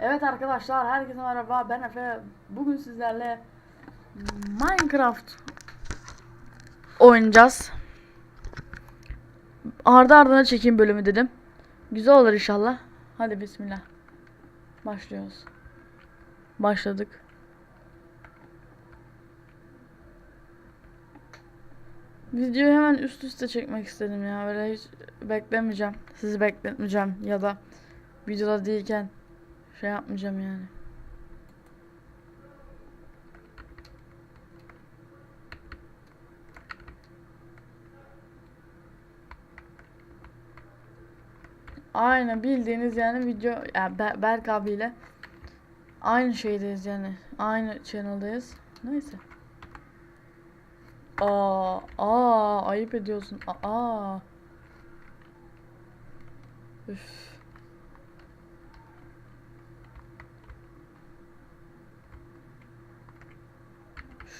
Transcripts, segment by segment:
Evet arkadaşlar herkese merhaba. Ben Efe. Bugün sizlerle Minecraft oynayacağız. Ardı ardına çekeyim bölümü dedim. Güzel olur inşallah. Hadi bismillah. Başlıyoruz. Başladık. Videoyu hemen üst üste çekmek istedim ya. Öyle hiç beklemeyeceğim. Sizi bekletmeyeceğim ya da Videoda değilken şey yapmayacağım yani. Aynen bildiğiniz yani video ya Ber- Berk abiyle aynı şeydeyiz yani. Aynı channel'dayız. Neyse. Aa, aa ayıp ediyorsun. Aa. Üf.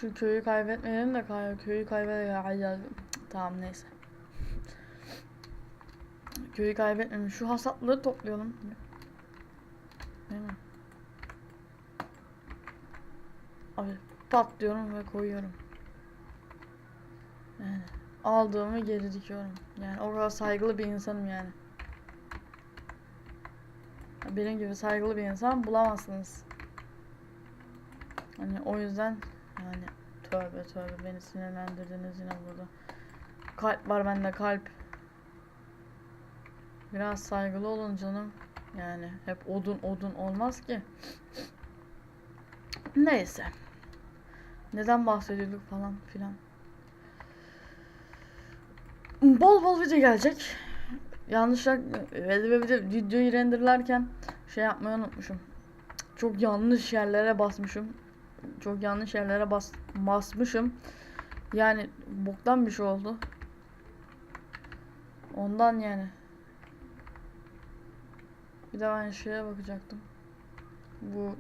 Şu köyü kaybetmeyelim de kay köyü kaybedelim. Tamam neyse. Köyü kaybetmeyelim. Şu hasatları toplayalım. Değil mi? Abi patlıyorum ve koyuyorum. Yani aldığımı geri dikiyorum. Yani o kadar saygılı bir insanım yani. Benim gibi saygılı bir insan bulamazsınız. Hani o yüzden yani tövbe tövbe beni sinirlendirdiniz yine burada. Kalp var bende kalp. Biraz saygılı olun canım. Yani hep odun odun olmaz ki. Neyse. Neden bahsediyorduk falan filan. Bol bol video gelecek. Yanlışlıkla videoyu renderlerken şey yapmayı unutmuşum. Çok yanlış yerlere basmışım çok yanlış yerlere bas basmışım. Yani boktan bir şey oldu. Ondan yani. Bir de ben şeye bakacaktım. Bu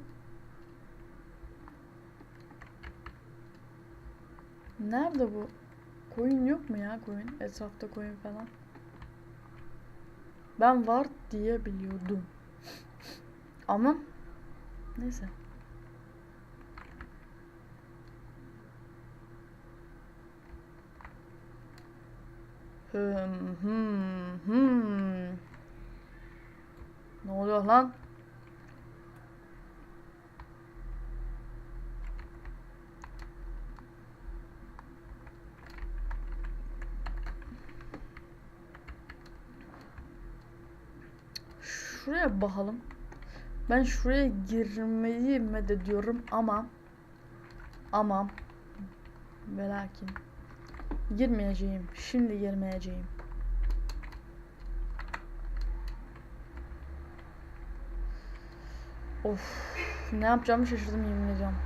Nerede bu? Koyun yok mu ya koyun? Etrafta koyun falan. Ben var diye biliyordum. Ama neyse. Hmm, hmm, hmm. Ne oluyor lan? Şuraya bakalım. Ben şuraya girmeyi meddediyorum ama ama ve lakin Girmeyeceğim. Şimdi girmeyeceğim. Of. Ne yapacağımı şaşırdım yemin ediyorum.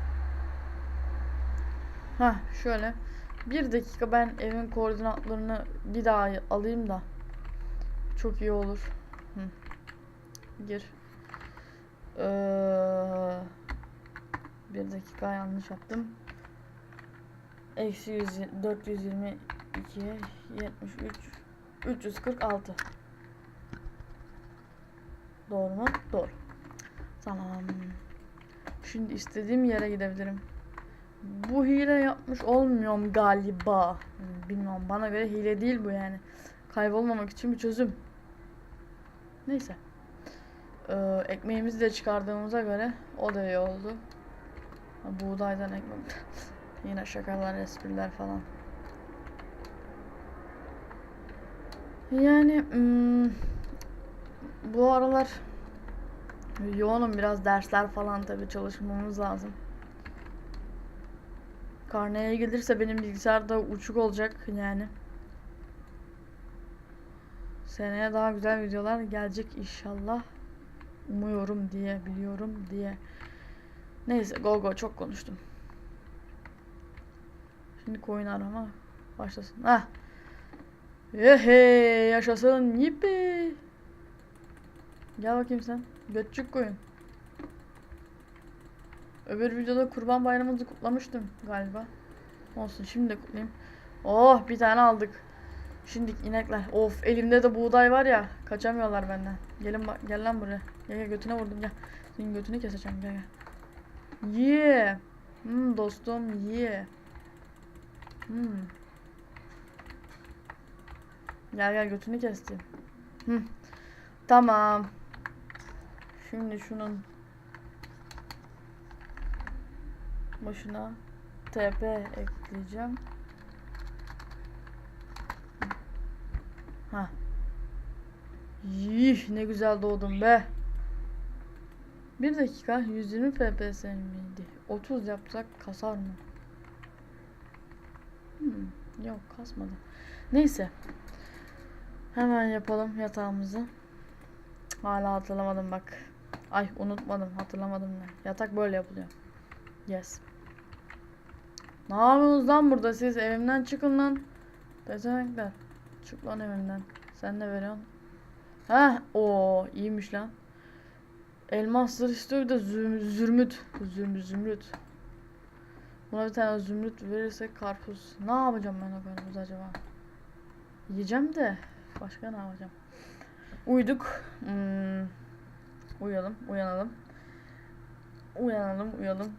Ha şöyle. Bir dakika ben evin koordinatlarını bir daha alayım da. Çok iyi olur. Hı. Gir. Ee, bir dakika yanlış yaptım. Eksi 100, 422 73 346 Doğru mu? Doğru. Tamam. Şimdi istediğim yere gidebilirim. Bu hile yapmış olmuyorum galiba. Bilmiyorum. Bana göre hile değil bu yani. Kaybolmamak için bir çözüm. Neyse. Ee, ekmeğimizi de çıkardığımıza göre o da iyi oldu. Buğdaydan ekmek. Yine şakalar, espriler falan. Yani hmm, bu aralar yoğunum biraz dersler falan tabi çalışmamız lazım. Karneye gelirse benim bilgisayarda uçuk olacak yani. Seneye daha güzel videolar gelecek inşallah. Umuyorum diye, biliyorum diye. Neyse go go çok konuştum. Şimdi koyun arama başlasın. Heh. Yehe yaşasın yippi. Gel bakayım sen. Götçük koyun. Öbür videoda kurban bayramımızı kutlamıştım galiba. Olsun şimdi de kutlayayım. Oh bir tane aldık. Şimdi inekler. Of elimde de buğday var ya. Kaçamıyorlar benden. Gelin bak gel lan buraya. Gel gel götüne vurdum gel. Senin götünü keseceğim gel gel. Ye. Hmm, dostum ye. Hmm. Gel gel götünü kestim. Hı. Tamam. Şimdi şunun başına TP ekleyeceğim. Ha. Yih ne güzel doğdum be. Bir dakika 120 FPS miydi? 30 yapsak kasar mı? Hmm, yok kasmadı. Neyse. Hemen yapalım yatağımızı. Hala hatırlamadım bak. Ay unutmadım hatırlamadım ben. Yatak böyle yapılıyor. Yes. Ne yapıyorsunuz lan burada siz? Evimden çıkın lan. Pezevenkler. Çık lan evimden. Sen ne veriyorsun? Heh. o iyiymiş lan. Elmaslar istiyor bir de züm, zümrüt. Züm, zümrüt. Buna bir tane zümrüt verirsek karpuz. Ne yapacağım ben o karpuz acaba? Yiyeceğim de. Başka ne yapacağım? Uyuduk. Hmm. Uyuyalım, uyanalım. Uyanalım, uyalım.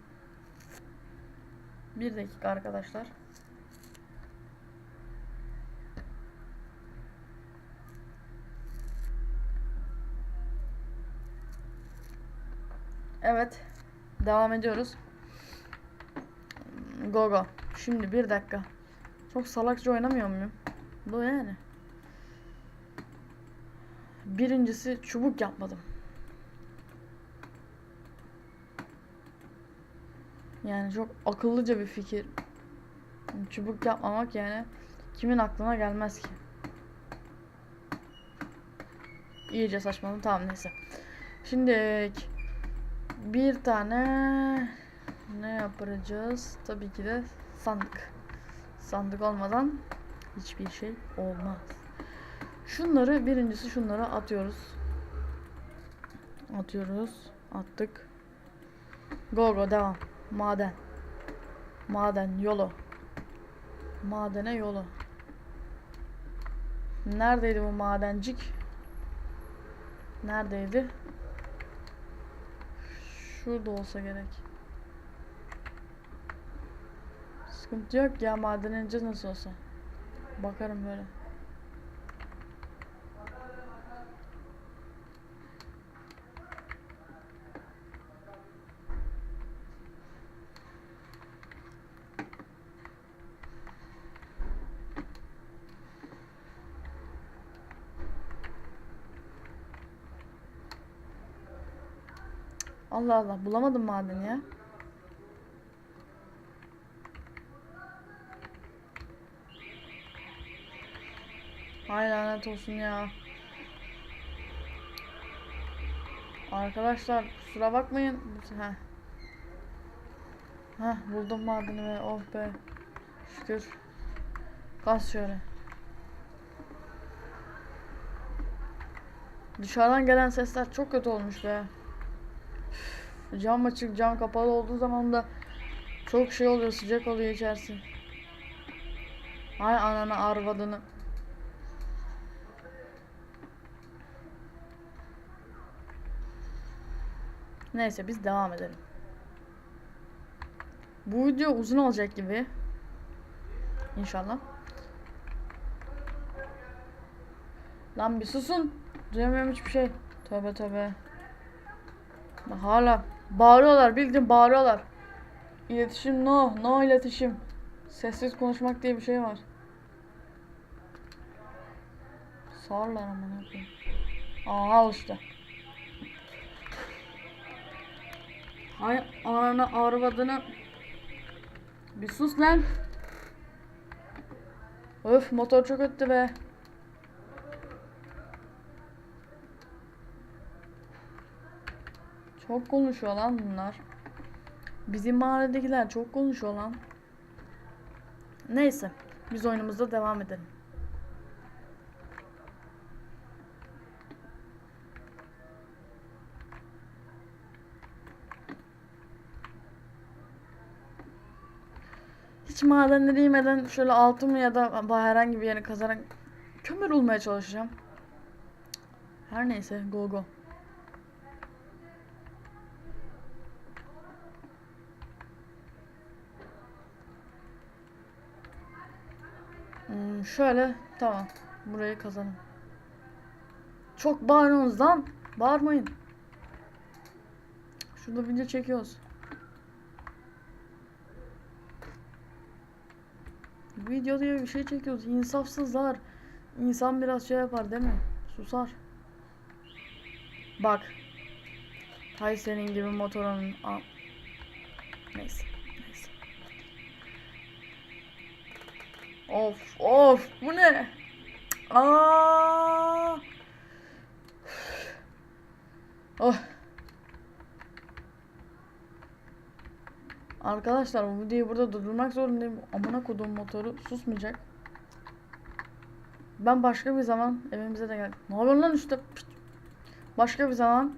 Bir dakika arkadaşlar. Evet. Devam ediyoruz. Go go. Şimdi bir dakika. Çok salakça oynamıyor muyum? Bu yani. Birincisi çubuk yapmadım. Yani çok akıllıca bir fikir. Çubuk yapmamak yani kimin aklına gelmez ki? İyice saçmaladım. Tamam neyse. Şimdi bir tane ne yapacağız? Tabii ki de sandık. Sandık olmadan hiçbir şey olmaz. Şunları birincisi şunları atıyoruz. Atıyoruz. Attık. Go go devam. Maden. Maden yolu. Madene yolu. Neredeydi bu madencik? Neredeydi? Şurada olsa gerek. Sıkıntı yok ya maden ineceğiz nasıl olsa. Bakarım böyle. Allah Allah bulamadım madeni ya. Hay lanet olsun ya. Arkadaşlar kusura bakmayın. Heh. Heh buldum madeni ve oh be. Şükür. Kas şöyle. Dışarıdan gelen sesler çok kötü olmuş be. Cam açık, cam kapalı olduğu zaman da çok şey oluyor, sıcak oluyor içerisi. Ay ananı arvadını. Neyse biz devam edelim. Bu video uzun olacak gibi. İnşallah. Lan bir susun. Duyamıyorum hiçbir şey. Tövbe tövbe. Hala bağırıyorlar bildiğin bağırıyorlar. İletişim no, no iletişim. Sessiz konuşmak diye bir şey var. Sağırlar ama ne yapayım. Aa al işte. Hay ananı arvadını. Bir sus lan. Öf motor çok öttü be. Çok konuşuyor lan bunlar. Bizim mahalledekiler çok konuşuyor lan. Neyse. Biz oyunumuza devam edelim. Hiç madenlere inmeden şöyle altın ya da herhangi bir yere kazarak gamer olmaya çalışacağım. Her neyse go go. Hmm, şöyle tamam. Burayı kazanım. Çok bağırıyorsunuz lan. Bağırmayın. Şurada video çekiyoruz. Video diye bir şey çekiyoruz. İnsafsızlar. İnsan biraz şey yapar değil mi? Susar. Bak. Hay gibi motorun. Aa. Neyse. Neyse. Of of bu ne? Aa! Oh. Arkadaşlar bu videoyu burada durdurmak zorundayım. Amına kodum motoru susmayacak. Ben başka bir zaman evimize de geldim. Ne yapıyorsun lan? Pişt. Başka bir zaman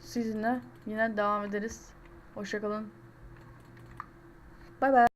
sizinle yine devam ederiz. Hoşçakalın. Bay bay.